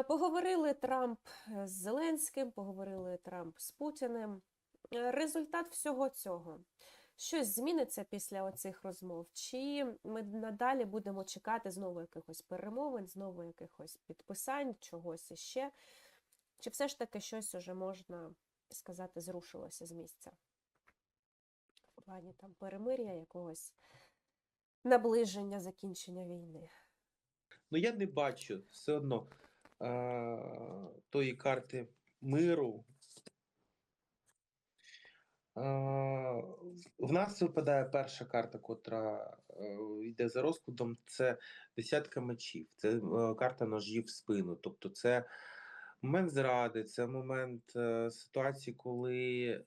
Е, Поговорили Трамп з Зеленським, поговорили Трамп з Путіним. Е, Результат всього цього. Щось зміниться після оцих розмов? Чи ми надалі будемо чекати знову якихось перемовин, знову якихось підписань, чогось іще? Чи все ж таки щось уже можна сказати зрушилося з місця? В плані там перемир'я, якогось наближення закінчення війни. Ну, я не бачу все одно тої карти миру. В нас випадає перша карта, котра е, йде за розкладом, це десятка мечів. Це е, карта ножів в спину. Тобто це момент зради, це момент е, ситуації, коли е,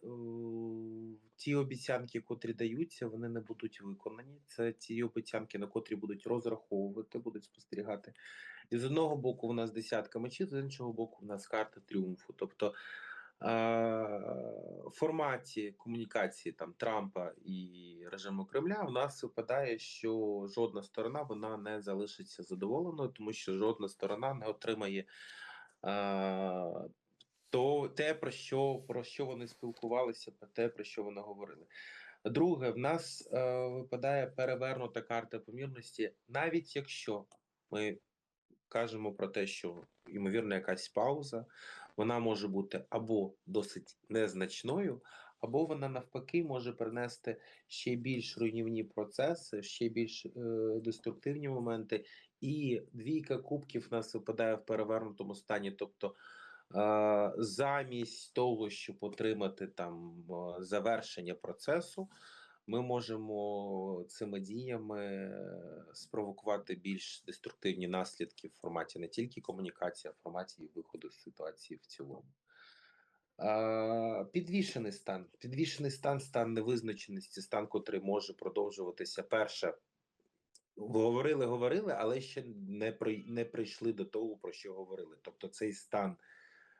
ті обіцянки, котрі даються, вони не будуть виконані. Це ті обіцянки, на котрі будуть розраховувати, будуть спостерігати. І з одного боку у нас десятка мечів, з іншого боку, у нас карта тріумфу. Тобто е, в форматі комунікації там Трампа і режиму Кремля у нас випадає, що жодна сторона вона не залишиться задоволеною, тому що жодна сторона не отримає. То те, про що, про що вони спілкувалися, те, про що вони говорили. Друге, в нас е, випадає перевернута карта помірності, навіть якщо ми кажемо про те, що ймовірно якась пауза, вона може бути або досить незначною, або вона навпаки може принести ще більш руйнівні процеси, ще більш е, деструктивні моменти. І двійка кубків нас випадає в перевернутому стані. Тобто, е, замість того, щоб отримати там е, завершення процесу, ми можемо цими діями е, спровокувати більш деструктивні наслідки в форматі не тільки комунікації, а в форматі виходу з ситуації в цілому. Підвішений стан. Підвішений стан, стан невизначеності, стан, котрий може продовжуватися. Перше, говорили, говорили, але ще не при, не прийшли до того, про що говорили. Тобто, цей стан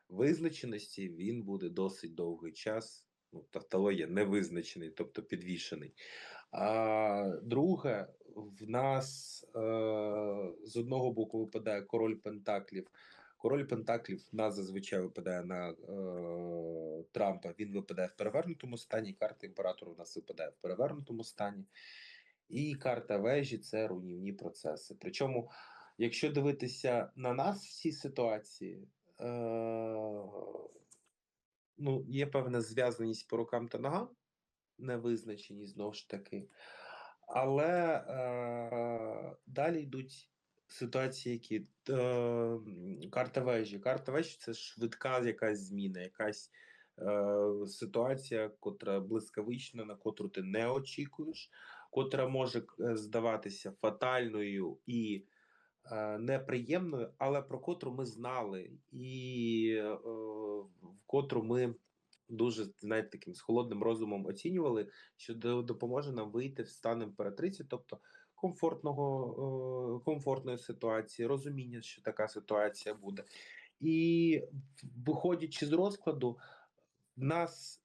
визначеності він буде досить довгий час. Ну, тавтологія невизначений, тобто підвішений. А друге, в нас е, з одного боку випадає король Пентаклів. Король Пентаклів в нас зазвичай випадає на е, Трампа. Він випадає в перевернутому стані. Карта імператора в нас випадає в перевернутому стані. І карта вежі це руйнівні процеси. Причому, якщо дивитися на нас в цій ситуації, е, ну, є певна зв'язаність по рукам та ногам, невизначені знову ж таки. Але е, далі йдуть ситуації, які е, карта вежі. Карта вежі це швидка якась зміна, якась е, ситуація, котра блискавична, на котру ти не очікуєш, котра може е, здаватися фатальною і е, неприємною, але про котру ми знали, і е, в котру ми дуже знаєте, таким з холодним розумом оцінювали, що допоможе нам вийти в стан імператриці, тобто комфортного, е, комфортної ситуації, розуміння, що така ситуація буде. І виходячи з розкладу, нас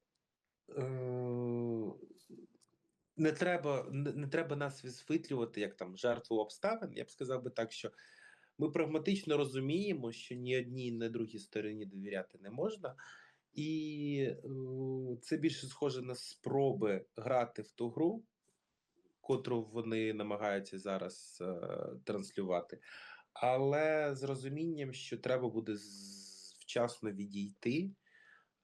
е, не треба, не, треба нас висвітлювати як там жертву обставин. Я б сказав би так, що ми прагматично розуміємо, що ні одній, ні другій стороні довіряти не можна. І це більше схоже на спроби грати в ту гру, котру вони намагаються зараз е, транслювати, але з розумінням, що треба буде вчасно відійти.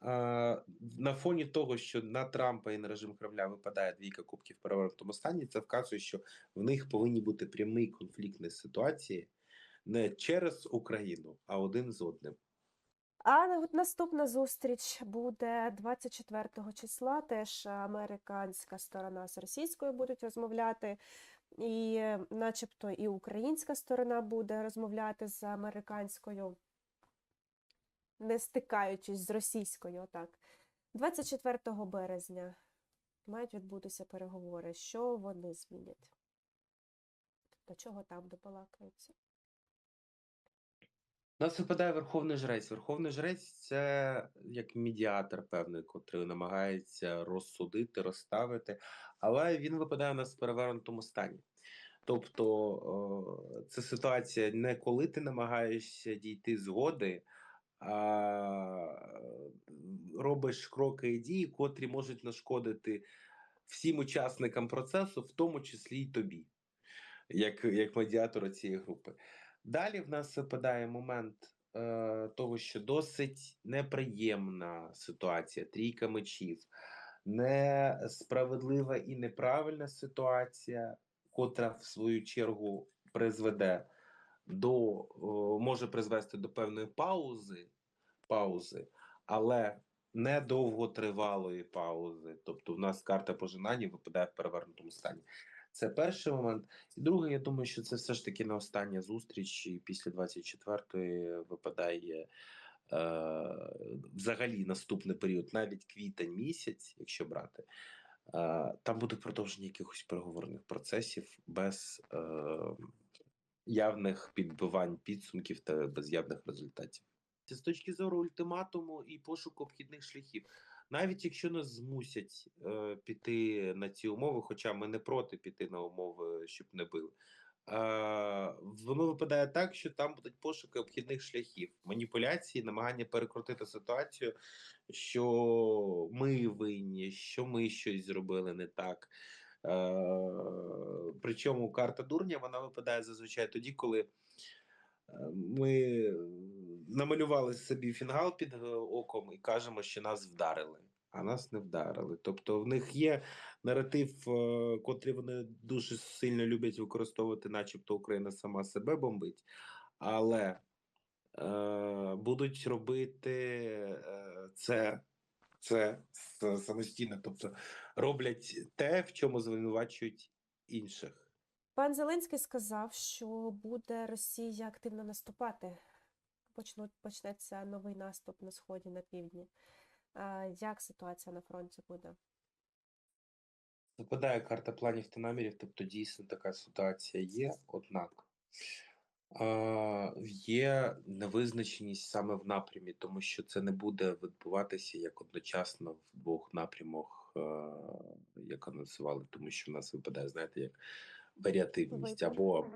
Е, на фоні того, що на Трампа і на режим Кремля випадає двійка кубків в перевернутому стані, це вказує, що в них повинні бути прямі конфліктні ситуації не через Україну, а один з одним. А от наступна зустріч буде 24 числа. Теж американська сторона з російською будуть розмовляти, і начебто і українська сторона буде розмовляти з американською, не стикаючись з російською. Отак. 24 березня мають відбутися переговори. Що вони змінять? До чого там добалакаються? У нас випадає Верховний Жрець. Верховний Жрець це як медіатор певний, котрий намагається розсудити, розставити, але він випадає у нас в перевернутому стані. Тобто це ситуація не коли ти намагаєшся дійти згоди, робиш кроки і дії, котрі можуть нашкодити всім учасникам процесу, в тому числі й тобі, як, як медіатора цієї групи. Далі в нас випадає момент е, того, що досить неприємна ситуація, трійка мечів, несправедлива і неправильна ситуація, котра в свою чергу призведе до може призвести до певної паузи, паузи, але не довготривалої паузи. Тобто, в нас карта пожинання випадає в перевернутому стані. Це перший момент. І другий, я думаю, що це все ж таки не остання зустріч. І після 24-ї випадає е, взагалі наступний період, навіть квітень місяць, якщо брати. Е, там буде продовження якихось переговорних процесів без е, явних підбивань підсумків та без явних результатів. З точки зору ультиматуму і пошуку обхідних шляхів, навіть якщо нас змусять е, піти на ці умови, хоча ми не проти піти на умови, щоб не били. Е, воно випадає так, що там будуть пошуки обхідних шляхів, маніпуляції, намагання перекрутити ситуацію, що ми винні, що ми щось зробили не так. Е, причому карта дурня вона випадає зазвичай тоді, коли е, ми намалювали собі фінгал під е, оком і кажемо, що нас вдарили, а нас не вдарили. Тобто в них є наратив, котрий вони дуже сильно люблять використовувати, начебто Україна сама себе бомбить, але е, будуть робити це, це самостійно, тобто роблять те, в чому звинувачують інших. Пан Зеленський сказав, що буде Росія активно наступати. Почнуть, почнеться новий наступ на сході, на півдні. А, Як ситуація на фронті буде? Випадає карта планів та намірів, тобто дійсно така ситуація є, однак є невизначеність саме в напрямі, тому що це не буде відбуватися як одночасно в двох напрямах, е, як анонсували, тому що в нас випадає, знаєте, як варіативність або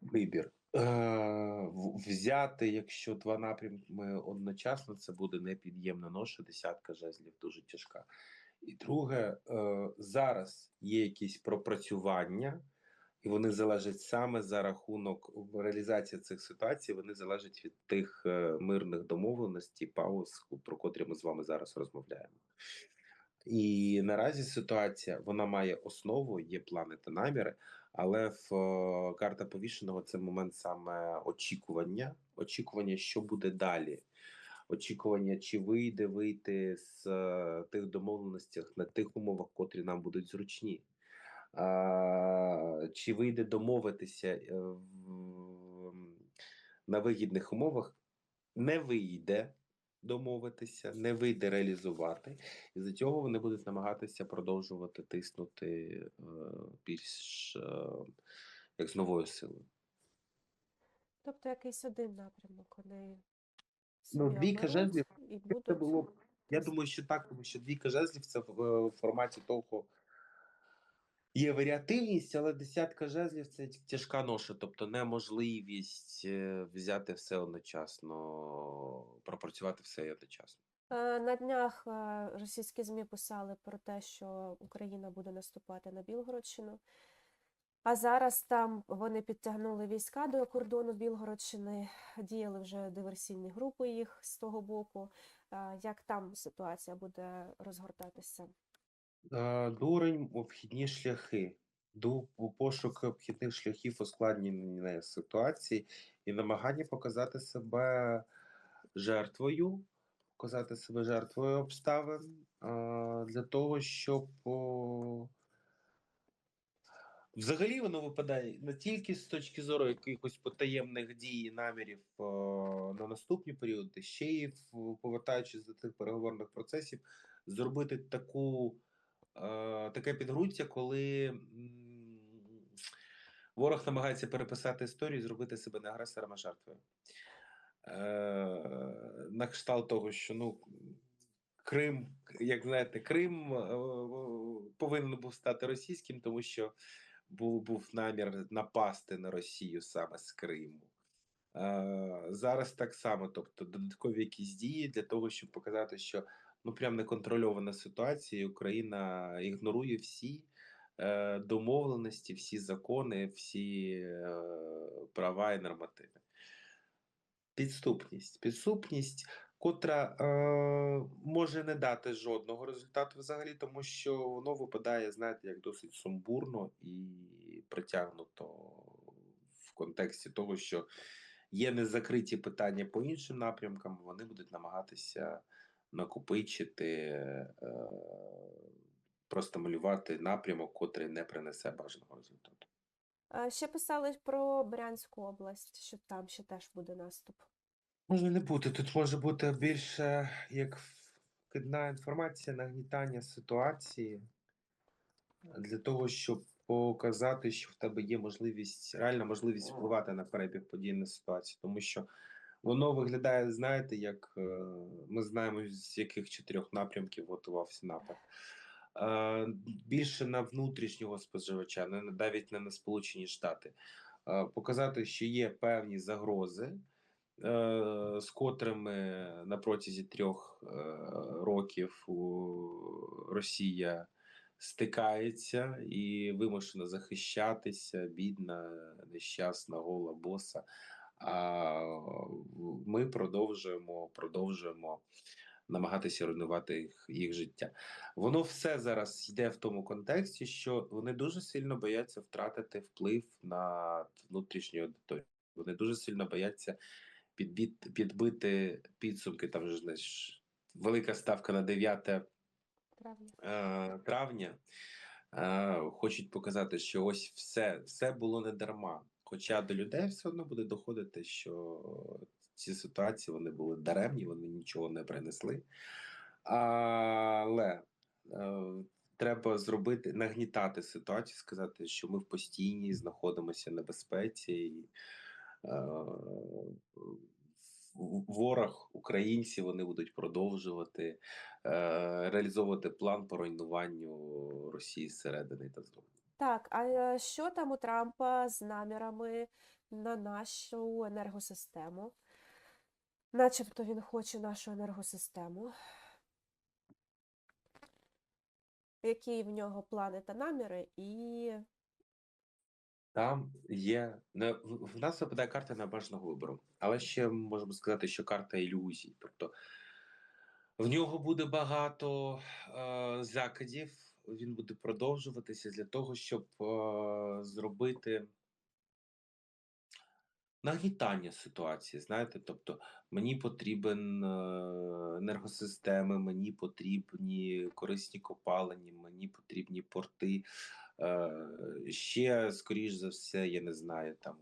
вибір. Е, взяти, якщо два напрямки одночасно, це буде непід'ємна ноша, десятка жезлів дуже тяжка. І друге, е, зараз є якісь пропрацювання, і вони залежать саме за рахунок реалізації цих ситуацій. Вони залежать від тих е, мирних домовленостей, пауз, про котрі ми з вами зараз розмовляємо. І наразі ситуація вона має основу, є плани та наміри, але в е, карта повішеного це момент саме очікування, очікування, що буде далі. Очікування, чи вийде вийти з е, тих домовленостей на тих умовах, котрі нам будуть зручні, чи вийде домовитися е, на вигідних умовах, не вийде домовитися, не вийде реалізувати, і за цього вони будуть намагатися продовжувати тиснути е, більш е, як з новою силою. Тобто якийсь один напрямок вони Ну, двійка жезлів, Це було Я думаю, що так, тому що двійка жезлів це в, е, в форматі того. Є варіативність, але десятка жезлів це тяжка ноша, тобто неможливість е, взяти все одночасно, пропрацювати все одночасно. Е, На днях е, російські ЗМІ писали про те, що Україна буде наступати на Білгородщину. А зараз там вони підтягнули війська до кордону Білгородщини, діяли вже диверсійні групи їх з того боку. Як там ситуація буде розгортатися? Е, Дурень, обхідні шляхи. У пошуку обхідних шляхів ускладнення ситуації і намагання показати себе жертвою, показати себе жертвою обставин для того, щоб взагалі воно випадає не тільки з точки зору якихось потаємних дій і намірів на наступні періоди, ще й повертаючись до тих переговорних процесів, зробити таку таке підґрунтя, коли ворог намагається переписати історію і зробити себе не агресором, а жертвою. Е, на кшталт того, що ну, Крим, як знаєте, Крим е, повинен був стати російським, тому що був, був намір напасти на Росію саме з Криму. Е, зараз так само, тобто додаткові якісь дії для того, щоб показати, що ну прям неконтрольована ситуація, Україна ігнорує всі е, домовленості, всі закони, всі е, права і нормативи. Підступність. Підступність, котра е, може не дати жодного результату взагалі, тому що воно випадає, знаєте, як досить сумбурно і притягнуто в контексті того, що є незакриті питання по іншим напрямкам, вони будуть намагатися накопичити, е, простимулювати напрямок, котрий не принесе бажаного результату. Ще писали про Брянську область, що там ще теж буде наступ. Може не бути. Тут може бути більше як вкидна інформація, нагнітання ситуації для того, щоб показати, що в тебе є можливість, реальна можливість впливати на перебіг подій на ситуацію, тому що воно виглядає, знаєте, як е, ми знаємо, з яких чотирьох напрямків готувався напад. Е, Більше на внутрішнього споживача, навіть не на Сполучені Штати. Е, Показати, що є певні загрози, з котрими на протязі трьох років Росія стикається і вимушена захищатися, бідна, нещасна, гола боса. Ми продовжуємо, продовжуємо намагатися руйнувати їх, їх життя. Воно все зараз йде в тому контексті, що вони дуже сильно бояться втратити вплив на внутрішню аудиторію. Вони дуже сильно бояться підбіт, підбити підсумки. Там знаєш, велика ставка на 9 Травня. е, травня. Е, хочуть показати, що ось все, все було не дарма. Хоча до людей все одно буде доходити, що ці ситуації вони були даремні, вони нічого не принесли. Але е, треба зробити, нагнітати ситуацію, сказати, що ми в постійній знаходимося в небезпеці. І, е, ворог, українці, вони будуть продовжувати е, реалізовувати план по руйнуванню Росії зсередини та ззовні. Так, а е, що там у Трампа з намірами на нашу енергосистему? Начебто він хоче нашу енергосистему. Які в нього плани та наміри, і Там є не в нас випадає карта небажаного вибору, але ще можемо сказати, що карта ілюзій. Тобто в нього буде багато е, закидів. Він буде продовжуватися для того, щоб е, зробити нагнітання ситуації. Знаєте, тобто мені потрібен е, енергосистеми, мені потрібні корисні копалені, мені потрібні порти. Е, ще, скоріш за все, я не знаю, там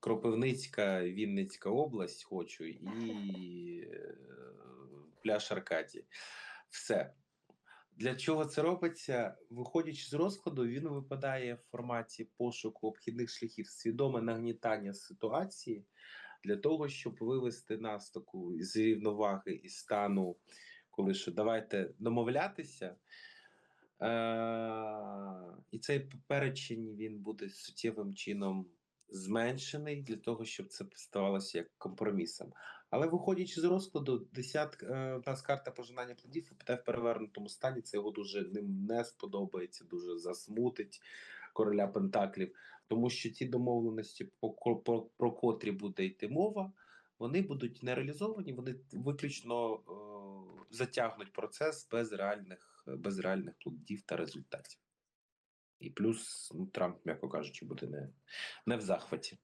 Кропивницька, Вінницька область хочу і пляж Аркадії. Все. Для чого це робиться? Виходячи з розкладу, він випадає в форматі пошуку обхідних шляхів, свідоме нагнітання ситуації для того, щоб вивести нас таку з рівноваги і стану, коли що давайте домовлятися. Е- і цей перечень він буде суттєвим чином зменшений для того, щоб це ставалося як компромісом. Але виходячи з розкладу, десятка е, у нас карта пожинання плодів випадає в перевернутому стані. Це його дуже ним не сподобається, дуже засмутить короля Пентаклів, тому що ті домовленості, по, про, про котрі буде йти мова, вони будуть не реалізовані, вони виключно е, затягнуть процес без реальних, без реальних плодів та результатів. І плюс ну, Трамп, м'яко кажучи, буде не, не в захваті.